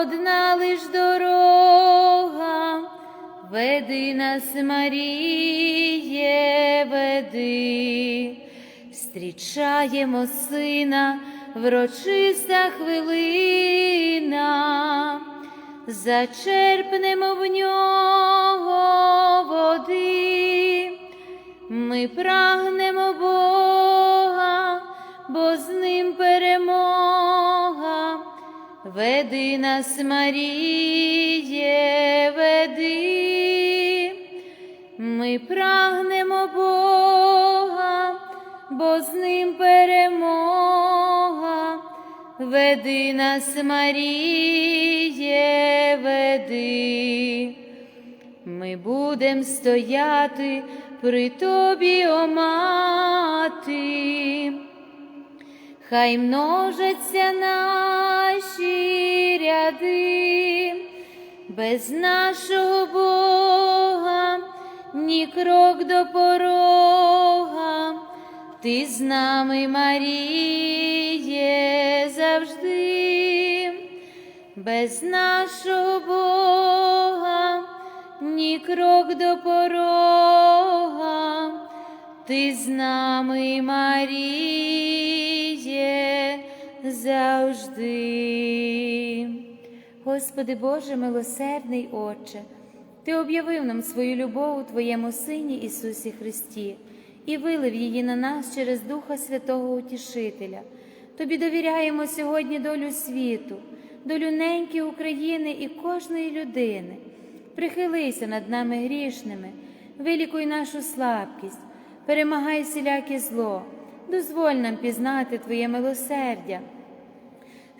одна лиш дорога, веди нас, Маріє, веди, Встрічаємо сина, врочиста хвилина, зачерпнемо в нього води. Ми прагнемо Бога, бо з ним перемога. Веди нас, Маріє, веди. Ми прагнемо Бога, бо з ним перемога. Веди нас, Маріє, веди. Ми будем стояти при тобі, о мати. Хай множаться наші ряди, без нашого Бога, ні крок до порога, ти з нами, Маріє, завжди, без нашого Бога, ні крок до порога, ти з нами, Маріє, завжди. Господи Боже, милосердний Отче, Ти об'явив нам свою любов у Твоєму Сині Ісусі Христі і вилив її на нас через Духа Святого Утішителя. Тобі довіряємо сьогодні долю світу, долю неньки України і кожної людини. Прихилися над нами грішними, вилікуй нашу слабкість, перемагай всіляке зло, дозволь нам пізнати Твоє милосердя,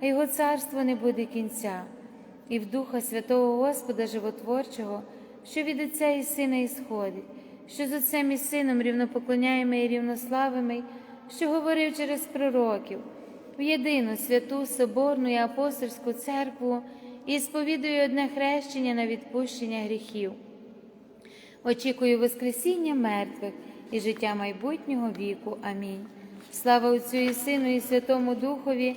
а його царство не буде кінця, і в Духа Святого Господа Животворчого, що від Отця і Сина ісходить що з Отцем і Сином рівнопоклоняємо і рівнославимо, що говорив через пророків, в єдину святу Соборну і апостольську церкву і сповідую одне хрещення на відпущення гріхів. Очікую Воскресіння мертвих і життя майбутнього віку. Амінь. Слава Отцю і Сину, і Святому Духові,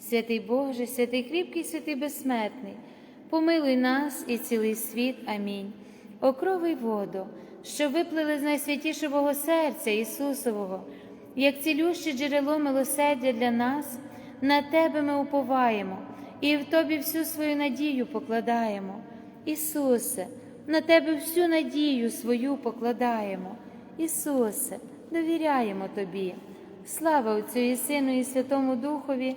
Святий Боже, святий кріпкий, святий безсмертний, помилуй нас і цілий світ. Амінь. Окровий воду, що виплили з найсвятішого серця Ісусового, як цілюще джерело милосердя для нас, на Тебе ми уповаємо і в Тобі всю свою надію покладаємо. Ісусе, на Тебе всю надію свою покладаємо. Ісусе, довіряємо Тобі. Слава Отцю і Сину, і Святому Духові,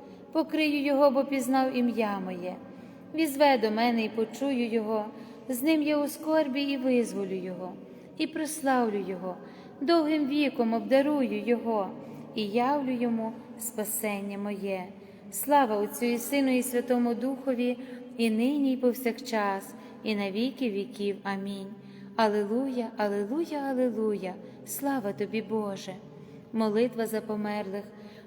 покрию його, бо пізнав ім'я моє. Візве до мене і почую його, з ним я у скорбі і визволю його, і прославлю його, довгим віком обдарую його, і явлю йому спасення моє. Слава Отцю і Сину, і Святому Духові, і нині, і повсякчас, і на віки віків. Амінь. Алилуя, Алилуя, Алилуя, слава тобі, Боже. Молитва за померлих.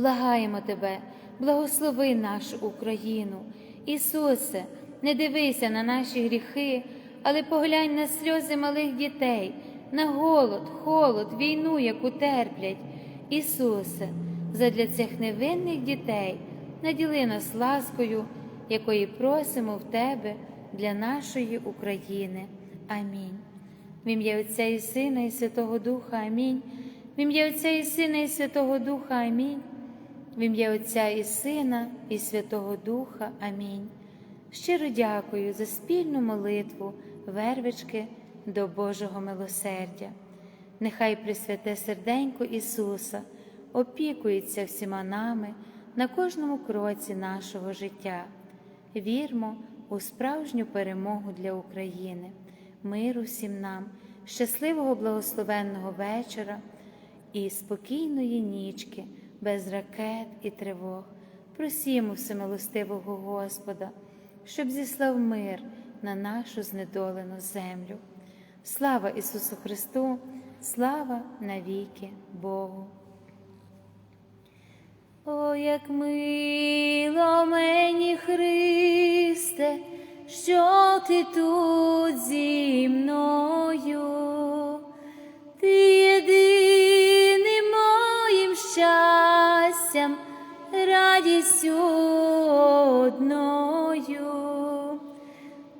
Благаємо Тебе, благослови нашу Україну. Ісусе, не дивися на наші гріхи, але поглянь на сльози малих дітей, на голод, холод, війну, яку терплять. Ісусе, задля цих невинних дітей наділи нас ласкою, якої просимо в Тебе для нашої України. Амінь. В ім'я Отця і Сина, і Святого Духа Амінь. В ім'я Отця і Сина, і Святого Духа Амінь. В ім'я Отця і Сина, і Святого Духа. Амінь. Щиро дякую за спільну молитву, вервички до Божого милосердя. Нехай Пресвяте серденько Ісуса опікується всіма нами на кожному кроці нашого життя. Вірмо у справжню перемогу для України, миру всім нам, щасливого благословенного вечора і спокійної нічки, без ракет і тривог. Просімо всемилостивого Господа, щоб зіслав мир на нашу знедолену землю. Слава Ісусу Христу, слава навіки Богу. О, як мило мені, Христе, що ти тут зі мною, ти єдиним моїм щастям, радістю одною,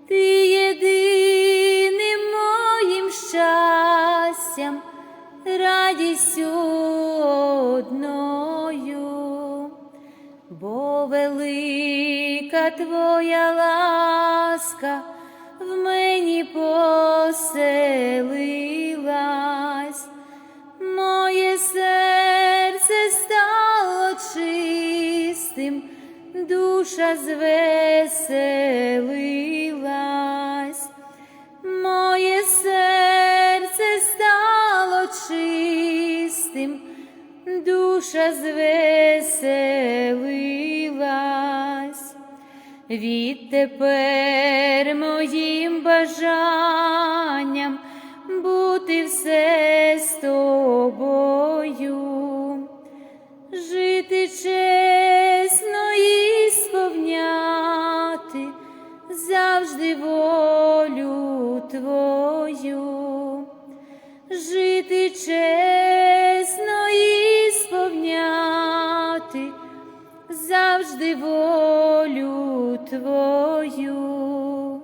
ти єдиним моїм щастям, радістю одною, бо велика твоя ласка в мені поселилась, душа звеселилась, моє серце стало чистим, душа звеселилась. Відтепер моїм бажанням бути все з тобою, жити волю твою, жити чесно і сповняти завжди волю твою,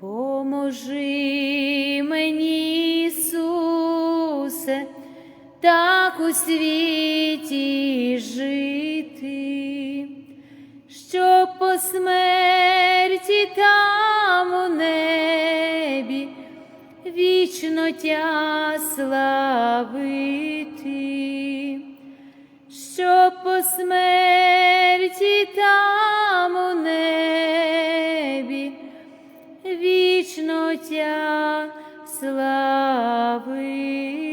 поможи мені, Ісусе, так у світі жити, щоб по смерті там у небі вічно тя славити що по смерті там у небі вічно тя славити.